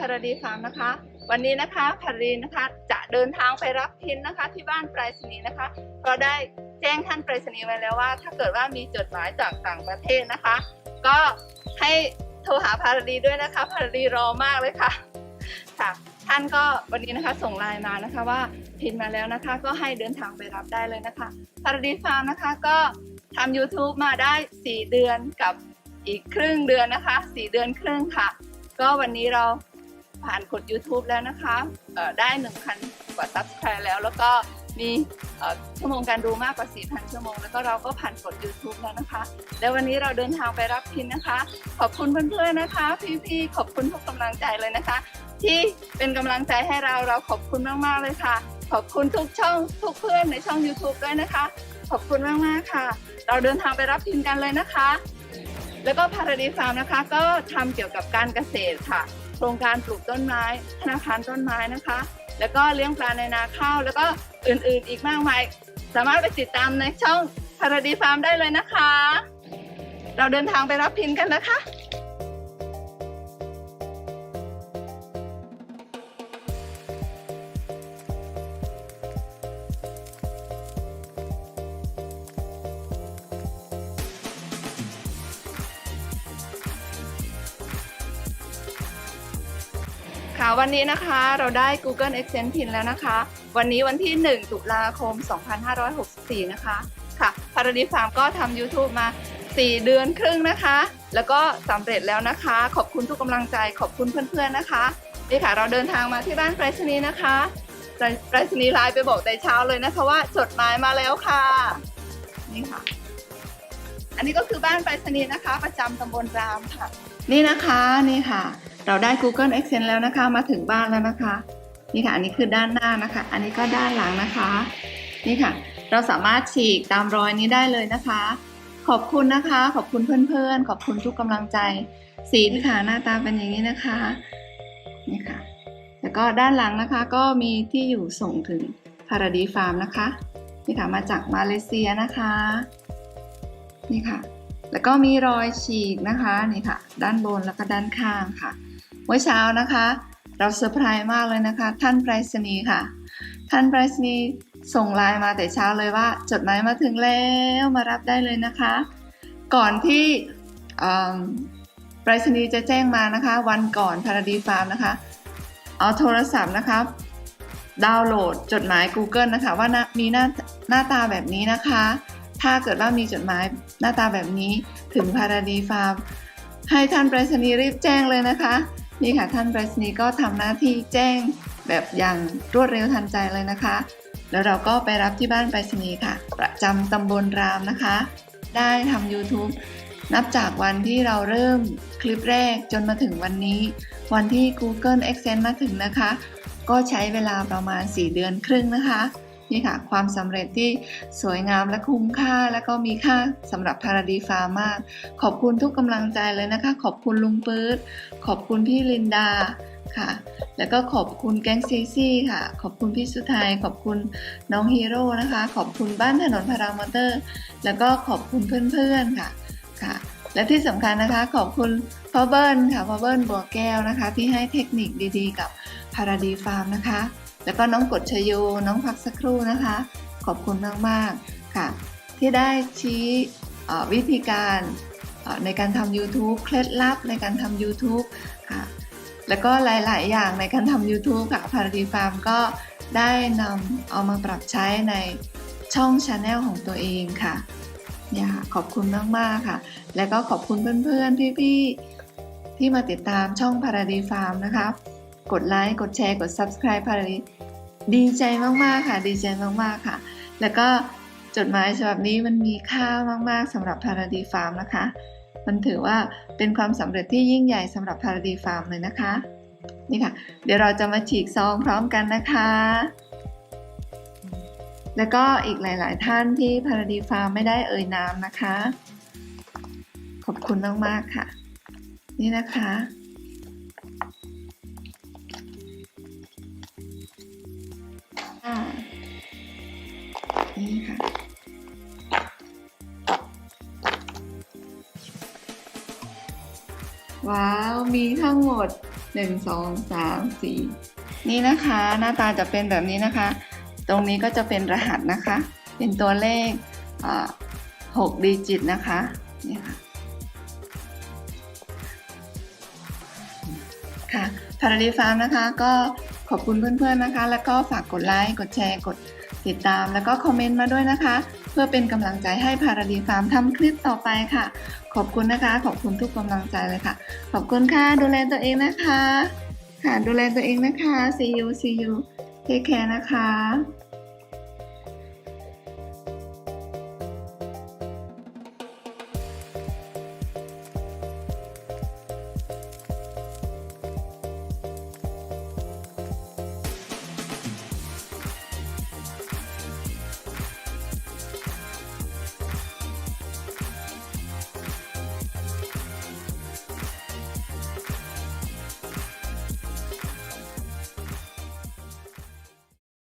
พารดีฟาร์มนะคะ วันนี้นะคะพารีนะคะ จะเดินทางไปรับพินนะคะ ที่บ้านไปรษณีย์นะคะ ก็ได้แจ้งท่านไปรษณีย์ไว้แล้วว่า ถ้าเกิดว่ามีจดหมายจากต่างประเทศนะคะ ก็ให้โทรหาพารีด้วยนะคะพารีรอมากเลยค่ะค่ะท่านก็วันนี้นะคะส่งไลน์มานะคะว่าพินมาแล้วนะคะ ก็ให้เดินทางไปรับได้เลยนะคะพารีฟาร์มนะคะก็ทำ YouTube มาได้ 4 เดือนกับอีกครึ่งเดือนนะคะ 4 เดือนครึ่งค่ะ ก็วันนี้เรา ผ่านกด YouTube แล้วนะคะได้ 1,000 กว่า Subscribe แล้ว แล้วก็มีชั่วโมงการดูมากกว่า 4,000 ชั่วโมง แล้วก็เราก็ผ่านกด YouTube แล้วนะคะ แล้ววันนี้เราเดินทางไปรับพินนะคะ ขอบคุณเพื่อนๆนะคะ พี่ๆ ขอบคุณทุกกำลังใจเลยนะคะ ที่เป็นกำลังใจให้เรา เราขอบคุณมากๆเลยค่ะ ขอบคุณทุกช่องทุกเพื่อนในช่อง YouTube ด้วยนะคะ ขอบคุณมากๆค่ะ เราเดินทางไปรับพินกันเลยนะคะ แล้วก็พาราดีฟาร์มนะคะ ก็ทำเกี่ยวกับการเกษตรค่ะ ครงการปลูกต้นไม้ธนาคารต้นไม้นะคะ แล้วก็เลี้ยงปลาในนาข้าว แล้วก็อื่นๆอีกมากมาย สามารถไปติดตามในช่องพาราดีฟาร์มได้เลยนะคะ เราเดินทางไปรับพินกันนะคะ ค่ะวันนี้นะคะเราได้ Google Exchange PIN แล้วนะคะ วันนี้วันที่ 1 ตุลาคม 2564 นะคะ ค่ะพาราดีฟาร์มก็ทำ YouTube มา 4 เดือนครึ่งนะคะ แล้วก็สำเร็จแล้วนะคะ ขอบคุณทุกกำลังใจขอบคุณเพื่อนๆนะคะนี่ค่ะเราเดินทางมาที่บ้านไปรษณีย์นะคะไปรษณีย์ไลน์ไปบอกแต่เช้าเลยนะคะว่าจดหมายมาแล้วค่ะ นี่ค่ะ อันนี้ก็คือบ้านไปรษณีย์นะคะ ประจำตำบลรามค่ะ นี่นะคะนี่ค่ะ เราได้ Google Exchange แล้วนะคะ มาถึงบ้านแล้วนะคะ นี่ค่ะ อันนี้คือด้านหน้านะคะ อันนี้ก็ด้านหลังนะคะ นี่ค่ะ เราสามารถฉีกตามรอยนี้ได้เลยนะคะ ขอบคุณนะคะ ขอบคุณเพื่อนๆ ขอบคุณทุกกำลังใจ สีค่ะหน้าตาเป็นอย่างนี้นะคะ นี่ค่ะ แล้วก็ด้านหลังนะคะก็มีที่อยู่ส่งถึงพาราดีฟาร์มนะคะ นี่ค่ะ มาจากมาเลเซียนะคะ นี่ค่ะ แล้วก็มีรอยฉีกนะคะ นี่ค่ะ ด้านบนแล้วก็ด้านข้างค่ะ มื่อเช้านะคะ เราเซอร์ไพรส์มากเลยนะคะ ท่านไปรษณีย์ค่ะ ท่านไปรษณีย์ส่งไลน์มาแต่เช้าเลยว่า จดหมายมาถึงแล้วมารับได้เลยนะคะ ก่อนที่ไปรษณีย์จะแจ้งมานะคะ วันก่อนพาราดีฟาร์มนะคะ เอาโทรศัพท์นะคะดาวน์โหลดจดหมาย Google นะคะ ว่ามีหน้าหน้าตาแบบนี้นะคะ ถ้าเกิดว่ามีจดหมายหน้าตาแบบนี้ถึงพาราดีฟาร์มให้ท่านไปรษณีย์รีบแจ้งเลยนะคะ นี่ค่ะ ท่านไปรษณีย์ก็ทำหน้าที่แจ้งแบบอย่างรวดเร็วทันใจเลยนะคะ แล้วเราก็ไปรับที่บ้านไปรษณีย์ค่ะ ประจำตำบลรามนะคะ ได้ทำ YouTube นับจากวันที่เราเริ่มคลิปแรกจนมาถึงวันนี้ วันที่ Google Exchange มาถึงนะคะ ก็ใช้เวลาประมาณ 4 เดือนครึ่งนะคะ นี่ค่ะ ความสำเร็จที่สวยงามและคุ้มค่า และก็มีค่าสำหรับพาราดีฟาร์มาก ขอบคุณทุกกำลังใจเลยนะคะ ขอบคุณลุงปื๊ดขอบคุณพี่ลินดาค่ะ แล้วก็ขอบคุณแก๊งซีซี่ค่ะ ขอบคุณพี่สุทัยขอบคุณน้องฮีโร่นะคะ ขอบคุณบ้านถนนพารามอเตอร์ แล้วก็ขอบคุณเพื่อนๆค่ะค่ะ และที่สำคัญนะคะ ขอบคุณพ่อเบิ้ลค่ะพ่อเบิ้ลบัวแก้วนะคะ ที่ให้เทคนิคดีๆ กับพาราดีฟาร์มนะคะ แล้วก็น้องกฎชโย น้องพักสักครู่นะคะ ขอบคุณมากๆค่ะ ที่ได้ชี้วิธีการในการทำ YouTube เคล็ดลับในการทำ YouTube ค่ะ แล้วก็หลายๆ อย่างในการทำ YouTube ค่ะพาราดีฟาร์มก็ได้นำเอามาปรับใช้ในช่องชาแนลของตัวเองค่ะเนี่ยค่ะขอบคุณมาก ๆ ค่ะ แล้วก็ขอบคุณเพื่อน ๆ พี่ ๆ ที่มาติดตามช่องพาราดีฟาร์มนะคะ กดไลค์กดแชร์กด Subscribe พาราดีดีใจมากๆค่ะ ดีใจมากๆค่ะ แล้วก็จดหมายฉบับนี้มันมีค่ามากๆสำหรับพาราดีฟาร์มนะคะ มันถือว่าเป็นความสำเร็จที่ยิ่งใหญ่สำหรับพาราดีฟาร์มเลยนะคะ นี่ค่ะ เดี๋ยวเราจะมาฉีกซองพร้อมกันนะคะ แล้วก็อีกหลาย ๆ ท่านที่พาราดีฟาร์มไม่ได้เอ่ยนามนะคะ ขอบคุณมากๆค่ะ นี่นะคะ อ่านี่ค่ะ ว้าว มีทั้งหมดหนึ่งสองสามสี่นี่นะคะ หน้าตาจะเป็นแบบนี้นะคะ ตรงนี้ก็จะเป็นรหัสนะคะ เป็นตัวเลขอ่าหกดิจิตนะคะ นี่ค่ะค่ะพาราดีฟาร์มนะคะก็ ขอบคุณเพื่อนๆนะคะ แล้วก็ฝากกดไลค์ กดแชร์ กดติดตาม แล้วก็คอมเมนต์มาด้วยนะคะ เพื่อเป็นกำลังใจให้พาราดีฟาร์มทำคลิปต่อไปค่ะ ขอบคุณนะคะ ขอบคุณทุกกำลังใจเลยค่ะ ขอบคุณค่ะ ดูแลตัวเองนะคะ ค่ะ ดูแลตัวเองนะคะ see you see you take care นะคะ